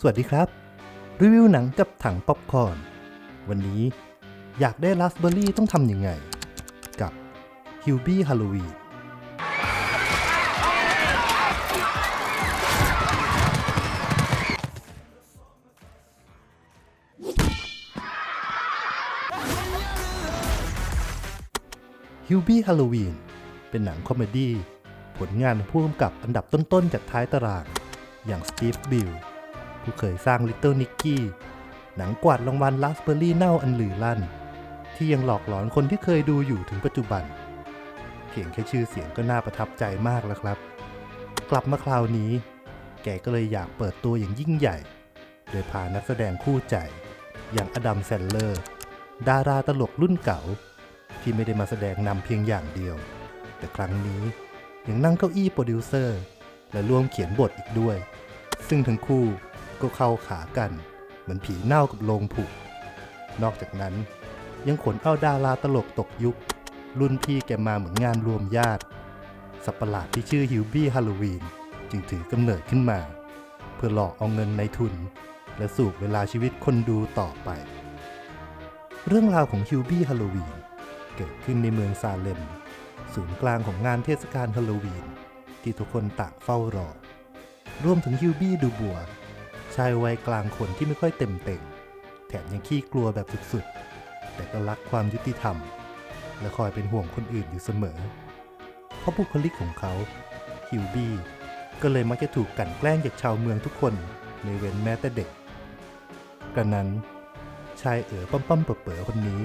สวัสดีครับ รีวิวหนังกับถังป๊อปคอร์นวันนี้อยากได้ราสเบอร์รี่ต้องทำยังไง กับฮิวบี้ฮาโลวีนฮิวบี้ฮาโลวีนเป็นหนังคอมเมดี้ผลงานของผู้กำกับอันดับต้นๆจากท้ายตาราง อย่างสตีฟบิล ผู้เคยสร้าง Little Nicky หนังกวาดรางวัลลัสเบอร์รี่เน่าอันลือลั่น ที่ยังหลอกหลอนคนที่เคยดูอยู่ถึงปัจจุบัน เพียงแค่ชื่อเสียงก็น่าประทับใจมากแล้วครับ กลับมาคราวนี้ แกก็เลยอยากเปิดตัวอย่างยิ่งใหญ่ โดยพานักแสดงคู่ใจ อย่างอดัมแซนเลอร์ ดาราตลกรุ่นเก่า ที่ไม่ได้มาแสดงนำเพียงอย่างเดียว แต่ครั้งนี้ยังนั่งเก้าอี้โปรดิวเซอร์และร่วมเขียนบทอีกด้วย ซึ่งทั้งคู่ ก็เข้าขากัน เหมือนผีเน่ากับโลงผุ นอกจากนั้นยังขนเอาดาราตลกตกยุค รุ่นพี่แกมาเหมือนงานรวมญาติ สัตว์ประหลาดที่ชื่อฮิวบี้ฮาโลวีนจึงถือกำเนิดขึ้นมา เพื่อหลอกเอาเงินในทุน และสูบเวลาชีวิตคนดูต่อไป เรื่องราวของฮิวบี้ฮาโลวีนเกิดขึ้นในเมืองซาเลม ศูนย์กลางของงานเทศกาลฮาโลวีน ที่ทุกคนต่างเฝ้ารอ รวมถึงฮิวบี้ดูบัว ชายวัยกลางคนที่ไม่ค่อยเต็มเต็งแถมยังขี้กลัวแบบสุดๆ แต่ก็รักความยุติธรรม และคอยเป็นห่วงคนอื่นอยู่เสมอ เพราะบุคลิกของเขาฮิวบี้ก็เลยมักจะถูกกลั่นแกล้งจากชาวเมืองทุกคนในเว้นแม้แต่เด็ก กระนั้น ชายเอ๋อปั้มปั้มเป๋อคนนี้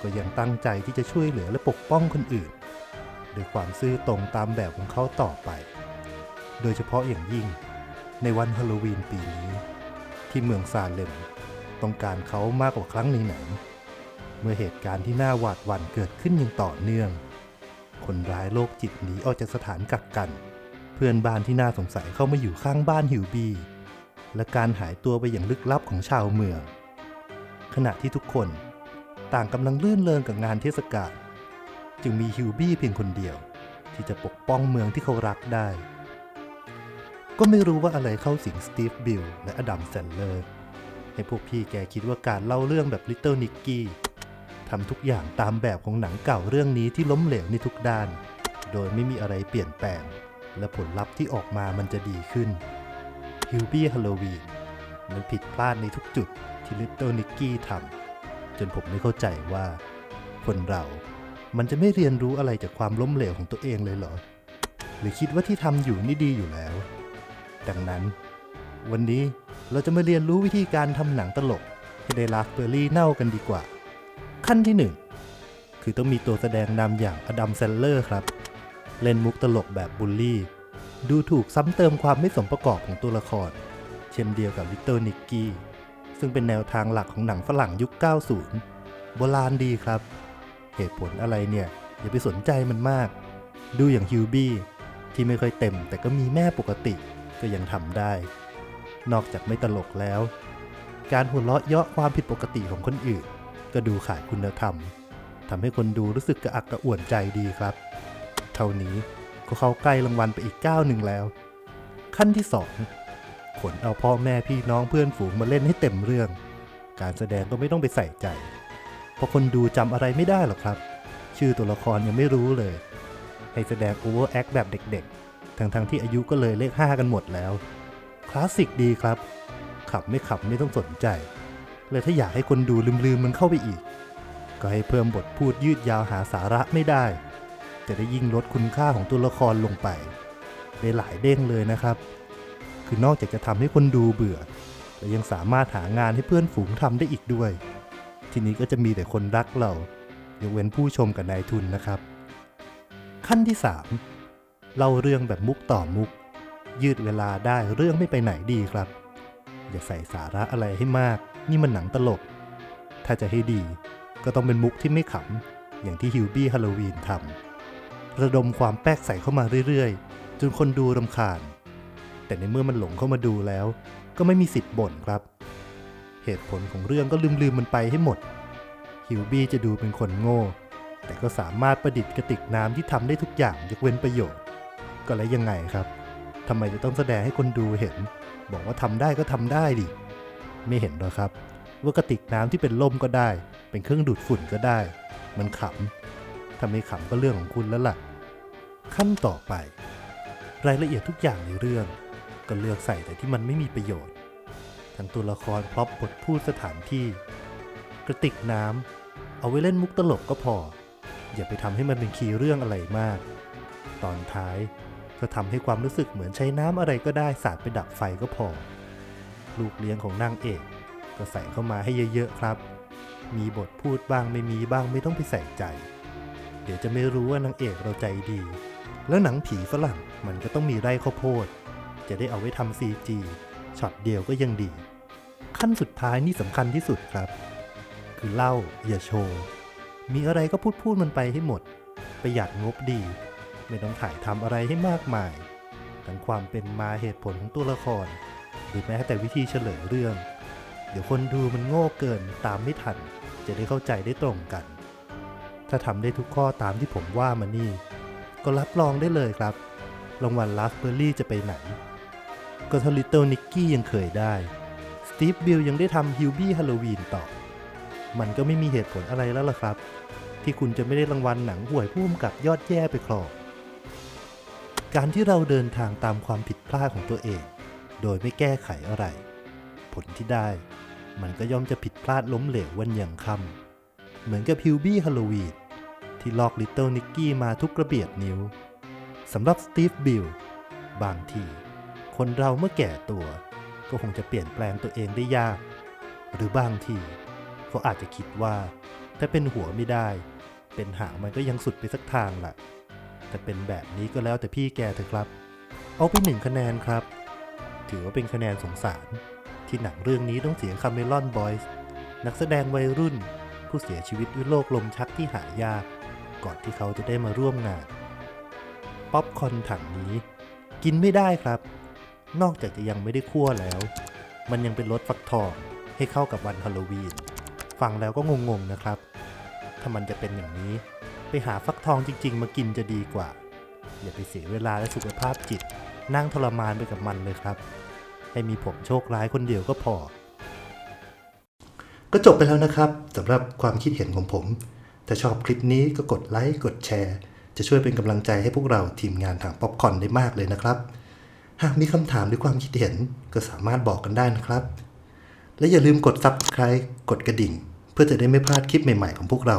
ก็ยังตั้งใจที่จะช่วยเหลือและปกป้องคนอื่นด้วยความซื่อตรงตามแบบของเขาต่อไป โดยเฉพาะอย่างยิ่ง ในวันฮาโลวีนปีนี้ ที่เมืองซาเลมต้องการเขามากกว่าครั้งในหนังเมื่อเหตุการณ์ที่น่าหวาดหวั่นเกิดขึ้นอย่างต่อเนื่อง คนร้ายโรคจิตหนีออกจากสถานกักกัน เพื่อนบ้านที่น่าสงสัยเข้ามาอยู่ข้างบ้านฮิวบี้และการหายตัวไปอย่างลึกลับของชาวเมือง ขณะที่ทุกคนต่างกำลังลื่นเริงกับงานเทศกาลจึงมีฮิวบี้เพียงคนเดียว ที่จะปกป้องเมืองที่เขารักได้ ก็ไม่รู้ว่าอะไรเข้าสิงสตีฟบิลและอดัมแซนเลอร์ให้พวกพี่แกคิดว่าการเล่าเรื่องแบบลิตเติ้ลนิกกี้ทำทุกอย่างตามแบบของหนังเก่าเรื่องนี้ที่ล้มเหลวในทุกด้าน โดยไม่มีอะไรเปลี่ยนแปลง และผลลัพธ์ที่ออกมามันจะดีขึ้นฮิวบี้ฮาโลวีนมันผิดพลาดในทุกจุดที่ลิตเติ้ลนิกกี้ทำจนผมไม่เข้าใจว่า คนเรา มันจะไม่เรียนรู้อะไรจากความล้มเหลวของตัวเองเลยเหรอ หรือคิดว่าที่ทำอยู่นี่ดีอยู่แล้ว ดังนั้น วันนี้เราจะมาเรียนรู้วิธีการทำหนังตลกให้ได้ราสเบอร์รี่เน่ากันดีกว่า ขั้นที่หนึ่งคือต้องมีตัวแสดงนำอย่างอดัมแซนเลอร์ครับ เล่นมุกตลกแบบบูลลี่ ดูถูกซ้ำเติมความไม่สมประกอบของตัวละคร เช่นเดียวกับลิตเติ้ลนิกกี้ซึ่งเป็นแนวทางหลักของหนังฝรั่งยุค 90 โบราณดีครับ เหตุผลอะไรเนี่ย อย่าไปสนใจมันมาก ดูอย่างฮิวบี้ที่ไม่ค่อยเต็มแต่ก็มีแม่ปกติ ก็ยังทำได้ นอกจากไม่ตลกแล้ว การหัวเราะเยาะความผิดปกติของคนอื่น ก็ดูขาดคุณธรรมทำให้คนดูรู้สึกกระอักกระอ่วนใจดีครับ เท่านี้ก็เข้าใกล้รางวัลไปอีกก้าวหนึ่งแล้ว ขั้นที่สองขนเอาพ่อแม่พี่น้องเพื่อนฝูงมาเล่นให้เต็มเรื่อง การแสดงก็ไม่ต้องไปใส่ใจ เพราะคนดูจำอะไรไม่ได้หรอกครับ ชื่อตัวละครยังไม่รู้เลย ให้แสดงโอเวอร์แอคแบบเด็กๆ ทั้งๆที่อายุก็เลยเลข 5 กันหมดแล้ว คลาสสิกดีครับ ขับไม่ขับไม่ต้องสนใจ เลยถ้าอยากให้คนดูลืมๆมันเข้าไปอีก ก็ให้เพิ่มบทพูดยืดยาวหาสาระไม่ได้ จะได้ยิ่งลดคุณค่าของตัวละครลงไป ได้หลายเด้งเลยนะครับ คือนอกจากจะทำให้คนดูเบื่อ และยังสามารถหางานให้เพื่อนฝูงทำได้อีกด้วย ทีนี้ก็จะมีแต่คนรักเรายกเว้นผู้ชมกับนายทุนนะครับ ขั้นที่ 3 เล่าเรื่องแบบมุกต่อมุก ยืดเวลาได้เรื่องไม่ไปไหนดีครับ อย่าใส่สาระอะไรให้มาก นี่มันหนังตลก ถ้าจะให้ดี ก็ต้องเป็นมุกที่ไม่ขำอย่างที่ฮิวบี้ฮาโลวีนทำระดมความแป๊กใส่เข้ามาเรื่อยๆ จนคนดูรำคาญ แต่ในเมื่อมันหลงเข้ามาดูแล้ว ก็ไม่มีสิทธิ์บ่นครับ เหตุผลของเรื่องก็ลืมๆมันไปให้หมดฮิวบี้จะดูเป็นคนโง่ แต่ก็สามารถประดิษฐ์กระติกน้ำที่ทำได้ทุกอย่างยกเว้นประโยชน์ ก็แล้วยังไงครับทำไมจะต้องแสดงให้คนดูเห็น บอกว่าทำได้ก็ทำได้ดิ ไม่เห็นหรอครับ ว่ากระติกน้ำที่เป็นล่มก็ได้ เป็นเครื่องดูดฝุ่นก็ได้ มันขำถ้าไม่ขำก็เรื่องของคุณแล้วล่ะ ขั้นต่อไป รายละเอียดทุกอย่างในเรื่อง ก็เลือกใส่แต่ที่มันไม่มีประโยชน์ ทั้งตัวละครพร็อพบทพูดสถานที่ กระติกน้ำเอาไว้เล่นมุกตลกก็พอ อย่าไปทำให้มันเป็นคีย์เรื่องอะไรมาก ตอนท้าย ก็ทำให้ความรู้สึกเหมือนใช้น้ำอะไรก็ได้สาดไปดับไฟก็พอ ลูกเลี้ยงของนางเอก ก็ใส่เข้ามาให้เยอะๆครับ มีบทพูดบ้างไม่มีบ้างไม่ต้องไปใส่ใจ เดี๋ยวจะไม่รู้ว่านางเอกเราใจดี แล้วหนังผีฝรั่งมันก็ต้องมีไร่ข้าวโพด จะได้เอาไว้ทำซีจีช็อตเดียวก็ยังดี ขั้นสุดท้ายนี่สำคัญที่สุดครับ คือเล่าอย่าโชว์ มีอะไรก็พูดพูดมันไปให้หมด ประหยัดงบดี ไม่ต้องถ่ายทำอะไรให้มากมาย ทั้งความเป็นมาเหตุผลของตัวละคร หรือแม้แต่วิธีเฉลยเรื่อง เดี๋ยวคนดูมันโง่เกินตามไม่ทัน จะได้เข้าใจได้ตรงกัน ถ้าทำได้ทุกข้อตามที่ผมว่ามานี่ ก็รับรองได้เลยครับรางวัลลาฟเบอร์รี่จะไปไหน ก็ทลิตเติลนิกกี้ยังเคยได้ สตีฟบิลยังได้ทำฮิวบี้ฮาโลวีนต่อ มันก็ไม่มีเหตุผลอะไรแล้วล่ะครับ ที่คุณจะไม่ได้รางวัลหนังห่วยพุ่มกับยอดแย่ไปครอง การที่เราเดินทางตามความผิดพลาดของตัวเอง โดยไม่แก้ไขอะไร ผลที่ได้ มันก็ย่อมจะผิดพลาดล้มเหลววันอย่างค่ำเหมือนกับฮิวบี้ฮาโลวีนที่ลอกลิตเติ้ลนิกกี้มาทุกกระเบียดนิ้วสำหรับสตีฟบิลบางที คนเราเมื่อแก่ตัว ก็คงจะเปลี่ยนแปลงตัวเองได้ยาก หรือบางทีเขาอาจจะคิดว่า ถ้าเป็นหัวไม่ได้ เป็นหางมันก็ยังสุดไปสักทางแหละ แต่เป็นแบบนี้ก็แล้วแต่พี่แกเถอะครับ เอาไปหนึ่งคะแนนครับ ถือว่าเป็นคะแนนสงสาร ที่หนังเรื่องนี้ต้องเสียคาเมลอนบอยส์นักแสดงวัยรุ่น ผู้เสียชีวิตด้วยโรคลมชักที่หายาก ก่อนที่เขาจะได้มาร่วมงาน ป๊อปคอนถังนี้ กินไม่ได้ครับ นอกจากจะยังไม่ได้คั่วแล้ว มันยังเป็นรสฟักทองให้เข้ากับวันฮาโลวีนฟังแล้วก็งงๆนะครับ ถ้ามันจะเป็นอย่างนี้ ไปหาฟักทองจริง ๆ มากินจะดีกว่า อย่าไปเสียเวลาและสุขภาพจิต นั่งทรมานไปกับมันเลยครับ ให้มีผมโชคร้ายคนเดียวก็พอ ก็จบไปแล้วนะครับสำหรับความคิดเห็นของผม ถ้าชอบคลิปนี้ก็กดไลค์กดแชร์ จะช่วยเป็นกำลังใจให้พวกเราทีมงานทางป๊อปคอร์นได้มากเลยนะครับ หากมีคำถามหรือความคิดเห็นก็สามารถบอกกันได้นะครับ และอย่าลืมกด Subscribe กดกระดิ่ง เพื่อจะได้ไม่พลาดคลิปใหม่ ๆ ของพวกเรา